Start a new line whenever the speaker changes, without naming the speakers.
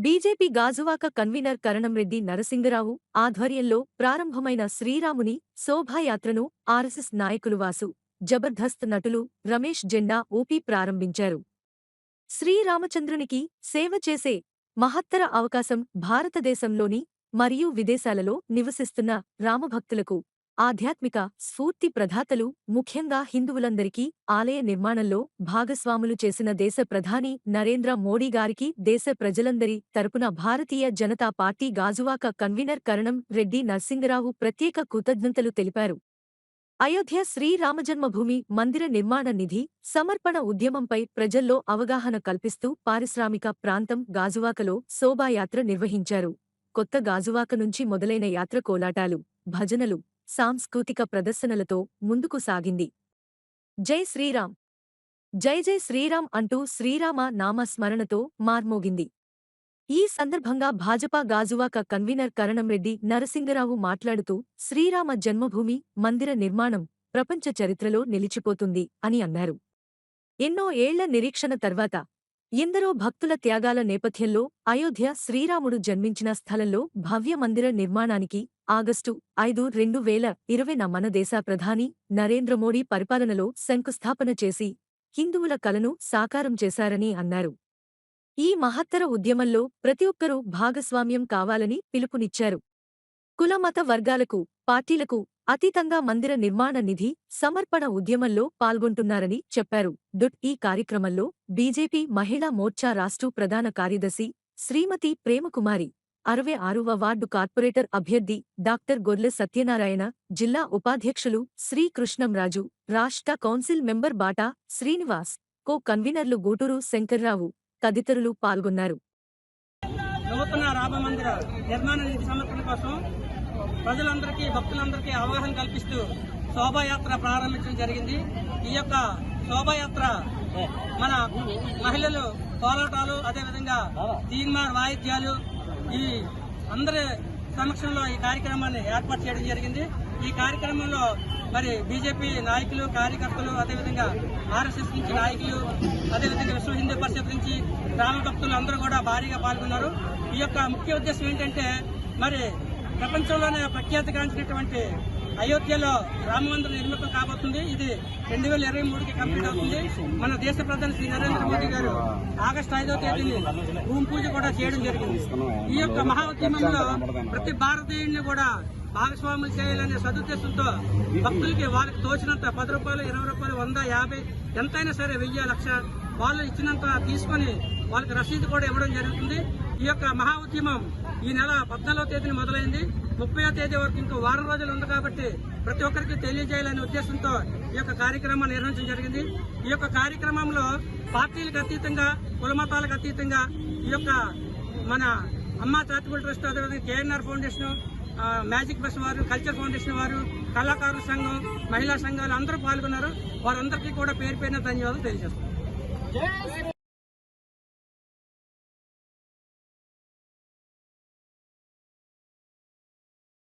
BJP Gajuwaka convener Karanamreddy Narasingarao ఆధ్వర్యంలో ప్రారంభమైన శ్రీరాముని శోభాయాత్రను ఆర్ఎస్ఎస్ నాయకులు వాసు జబర్దస్త్ నటులు రమేష్ జెండా ఊపి ప్రారంభించారు. శ్రీరామచంద్రునికి సేవ చేసే మహత్తర అవకాశం భారతదేశంలోని మరియు విదేశాలలో నివసిస్తున్న రామభక్తులకు ఆధ్యాత్మిక స్ఫూర్తి ప్రధాతలు ముఖ్యంగా హిందువులందరికీ ఆలయ నిర్మాణంలో భాగస్వాములు చేసిన దేశ ప్రధాని నరేంద్ర మోడీ గారికి దేశ ప్రజలందరి తరపున భారతీయ జనతా పార్టీ గాజువాక కన్వీనర్ కరణం రెడ్డి నరసింగరావు ప్రత్యేక కృతజ్ఞతలు తెలిపారు. అయోధ్య శ్రీరామజన్మభూమి మందిర నిర్మాణ నిధి సమర్పణ ఉద్యమంపై ప్రజల్లో అవగాహన కల్పిస్తూ పారిశ్రామిక ప్రాంతం గాజువాకలో శోభాయాత్ర నిర్వహించారు. కొత్త గాజువాక నుంచి మొదలైన యాత్ర కోలాటాలు భజనలు సాంస్కృతిక ప్రదర్శనలతో ముందుకు సాగింది. జై శ్రీరామ్! జై జై శ్రీరామ్ అంటూ శ్రీరామ నామస్మరణతో మార్మోగింది. ఈ సందర్భంగా భాజపా గాజువాక కన్వీనర్ కరణంరెడ్డి నరసింగరావు మాట్లాడుతూ శ్రీరామ జన్మభూమి మందిర నిర్మాణం ప్రపంచ చరిత్రలో నిలిచిపోతుంది అని అన్నారు. ఎన్నో ఏళ్ళ నిరీక్షణ తర్వాత ఎందరో భక్తుల త్యాగాల నేపథ్యంలో అయోధ్య శ్రీరాముడు జన్మించిన స్థలంలో భవ్య మందిర నిర్మాణానికి ఆగస్టు ఐదు రెండు వేల ఇరవైన మన దేశ ప్రధాని నరేంద్ర మోడీ పరిపాలనలో శంకుస్థాపన చేసి హిందువుల కలను సాకారం చేశారని అన్నారు. ఈ మహత్తర ఉద్యమంలో ప్రతి ఒక్కరూ భాగస్వామ్యం కావాలని పిలుపునిచ్చారు. కులమత వర్గాలకు పార్టీలకు అతీతంగా మందిర నిర్మాణ నిధి సమర్పణ ఉద్యమంలో పాల్గొంటున్నారని చెప్పారు. డుట్ ఈ కార్యక్రమంలో బీజేపీ మహిళా మోర్చా రాష్ట్ర ప్రధాన కార్యదర్శి శ్రీమతి ప్రేమకుమారి అరవై ఆరువ వార్డు కార్పొరేటర్ అభ్యర్థి డాక్టర్ గొర్లె సత్యనారాయణ జిల్లా ఉపాధ్యక్షులు శ్రీకృష్ణంరాజు రాష్ట్ర council member Bata Srinivas co కన్వీనర్లు గూటూరు శంకర్రావు తదితరులు పాల్గొన్నారు.
నూతన రామ మందిర నిర్మాణ నిధి సమర్పణ కోసం ప్రజలందరికీ భక్తులందరికీ అవగాహన కల్పిస్తూ శోభాయాత్ర ప్రారంభించడం జరిగింది. ఈ యొక్క శోభాయాత్ర మన మహిళలు పోరాటాలు అదేవిధంగా తీన్మార్ వాయిద్యాలు ఈ అందరి సమక్షంలో ఈ కార్యక్రమాన్ని ఏర్పాటు చేయడం జరిగింది. ఈ కార్యక్రమంలో మరి బీజేపీ నాయకులు కార్యకర్తలు అదేవిధంగా ఆర్ఎస్ఎస్ నుంచి నాయకులు అదేవిధంగా విశ్వ హిందూ పరిషత్ నుంచి గ్రామ భక్తులు అందరూ కూడా భారీగా పాల్గొన్నారు. ఈ యొక్క ముఖ్య ఉద్దేశం ఏంటంటే మరి ప్రపంచంలోనే ప్రఖ్యాతిగాంచినటువంటి అయోధ్యలో రామ మందిరం నిర్మితం కాబోతుంది. ఇది రెండు వేల ఇరవై మూడుకి కంప్లీట్ అవుతుంది. మన దేశ ప్రధాని శ్రీ నరేంద్ర మోదీ గారు ఆగస్టు ఐదవ తేదీని భూమి పూజ కూడా చేయడం జరిగింది. ఈ యొక్క మహా ఉద్యమంలో ప్రతి భారతీయుడిని కూడా భాగస్వాములు చేయాలనే సదుద్దేశంతో భక్తులకి వాళ్ళకి తోచినంత పది రూపాయలు ఇరవై రూపాయలు వంద యాభై ఎంతైనా సరే వెయ్యి లక్ష వాళ్ళు ఇచ్చినంత తీసుకొని వాళ్ళకి రసీదు కూడా ఇవ్వడం జరుగుతుంది. ఈ యొక్క మహా ఉద్యమం ఈ నెల పద్నాలుగో తేదీని మొదలైంది. ముప్పయో తేదీ వరకు ఇంకో వారం రోజులు ఉంది కాబట్టి ప్రతి ఒక్కరికి తెలియజేయాలనే ఉద్దేశంతో ఈ యొక్క కార్యక్రమాన్ని నిర్వహించడం జరిగింది. ఈ యొక్క కార్యక్రమంలో పార్టీలకు అతీతంగా కులమతాలకు అతీతంగా ఈ యొక్క మన అమ్మ చారిటబుల్ ట్రస్ట్ అదేవిధంగా కేఎన్ఆర్ ఫౌండేషన్ మ్యాజిక్ బస్ వారు కల్చర్ ఫౌండేషన్ వారు కళాకారుల సంఘం మహిళా సంఘాలు అందరూ పాల్గొన్నారు. వారందరికీ కూడా పేరు పేరున ధన్యవాదాలు తెలియజేస్తున్నారు